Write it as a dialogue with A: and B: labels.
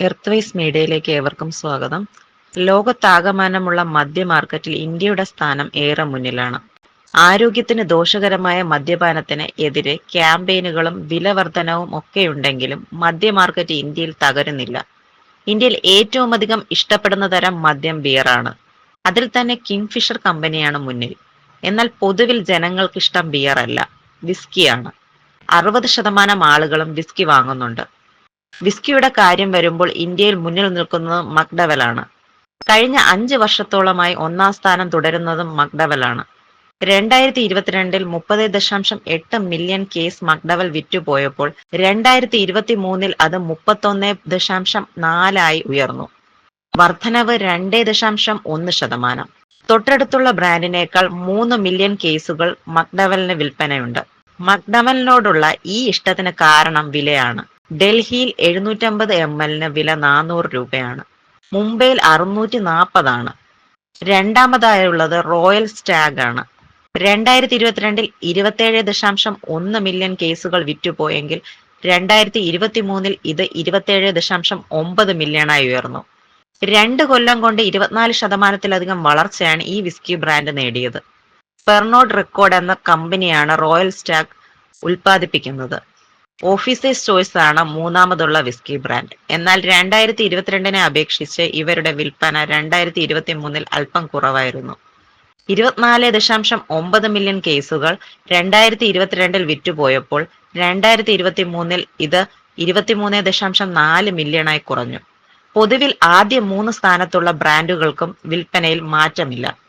A: Earthwise മീഡിയയിലേക്ക് ഏവർക്കും സ്വാഗതം. ലോകത്താകമാനമുള്ള മദ്യ മാർക്കറ്റിൽ ഇന്ത്യയുടെ സ്ഥാനം ഏറെ മുന്നിലാണ്. ആരോഗ്യത്തിന് ദോഷകരമായ മദ്യപാനത്തിന് എതിരെ ക്യാമ്പയിനുകളും വിലവർധനവും ഒക്കെയുണ്ടെങ്കിലും മദ്യ മാർക്കറ്റ് ഇന്ത്യയിൽ തകരുന്നില്ല. ഇന്ത്യയിൽ ഏറ്റവും അധികം ഇഷ്ടപ്പെടുന്ന തരം മദ്യം ബിയറാണ്. അതിൽ തന്നെ കിങ്ഫിഷർ കമ്പനിയാണ് മുന്നിൽ. എന്നാൽ പൊതുവിൽ ജനങ്ങൾക്കിഷ്ടം ബിയറല്ല വിസ്കിയാണ്. അറുപത് ശതമാനം ആളുകളും വിസ്കി വാങ്ങുന്നുണ്ട്. വിസ്കിയുടെ കാര്യം വരുമ്പോൾ ഇന്ത്യയിൽ മുന്നിൽ നിൽക്കുന്നത് മക്ഡവലാണ്. കഴിഞ്ഞ അഞ്ച് വർഷത്തോളമായി ഒന്നാം സ്ഥാനം തുടരുന്നതും മക്ഡവലാണ്. രണ്ടായിരത്തി ഇരുപത്തിരണ്ടിൽ മുപ്പത് ദശാംശം എട്ട് മില്യൺ കേസ് മക്ഡവൽ വിറ്റുപോയപ്പോൾ രണ്ടായിരത്തി ഇരുപത്തി മൂന്നിൽ അത് മുപ്പത്തൊന്ന് ദശാംശം നാലായി ഉയർന്നു. വർധനവ് രണ്ട് ദശാംശം ഒന്ന് ശതമാനം. തൊട്ടടുത്തുള്ള ബ്രാൻഡിനേക്കാൾ മൂന്ന് മില്യൺ കേസുകൾ മക്ഡവലിന് വിൽപ്പനയുണ്ട്. മക്ഡവലിനോടുള്ള ഈ ഇഷ്ടത്തിന് കാരണം വിലയാണ്. ഡൽഹിയിൽ എഴുന്നൂറ്റമ്പത് എം എല്ലിന് വില നാനൂറ് രൂപയാണ്. മുംബൈയിൽ അറുന്നൂറ്റി നാൽപ്പതാണ് രണ്ടാമതായുള്ളത് റോയൽ സ്റ്റാഗ് ആണ് രണ്ടായിരത്തി ഇരുപത്തിരണ്ടിൽ ഇരുപത്തേഴ് ദശാംശം ഒന്ന് മില്യൺ കേസുകൾ വിറ്റുപോയെങ്കിൽ രണ്ടായിരത്തി ഇരുപത്തി മൂന്നിൽ ഇത് ഇരുപത്തേഴ് ദശാംശം ഒമ്പത് മില്യണായി ഉയർന്നു. രണ്ട് കൊല്ലം കൊണ്ട് ഇരുപത്തിനാല് ശതമാനത്തിലധികം വളർച്ചയാണ് ഈ വിസ്കി ബ്രാൻഡ് നേടിയത്. പെർണോഡ് റെക്കോർഡ് എന്ന കമ്പനിയാണ് റോയൽ സ്റ്റാഗ് ഉൽപ്പാദിപ്പിക്കുന്നത്. ഓഫീസേഴ്സ് ചോയ്സ് ആണ് മൂന്നാമതുള്ള വിസ്കി ബ്രാൻഡ്. എന്നാൽ രണ്ടായിരത്തി ഇരുപത്തിരണ്ടിനെ അപേക്ഷിച്ച് ഇവരുടെ വിൽപ്പന രണ്ടായിരത്തി ഇരുപത്തി മൂന്നിൽ അല്പം കുറവായിരുന്നു. ഇരുപത്തിനാല് ദശാംശം ഒമ്പത് മില്യൺ കേസുകൾ രണ്ടായിരത്തി ഇരുപത്തിരണ്ടിൽ വിറ്റുപോയപ്പോൾ രണ്ടായിരത്തി ഇരുപത്തി മൂന്നിൽ ഇത് ഇരുപത്തിമൂന്ന് ദശാംശം നാല് മില്യണായി കുറഞ്ഞു. പൊതുവിൽ ആദ്യ മൂന്ന് സ്ഥാനത്തുള്ള ബ്രാൻഡുകൾക്കും വിൽപ്പനയിൽ മാറ്റമില്ല.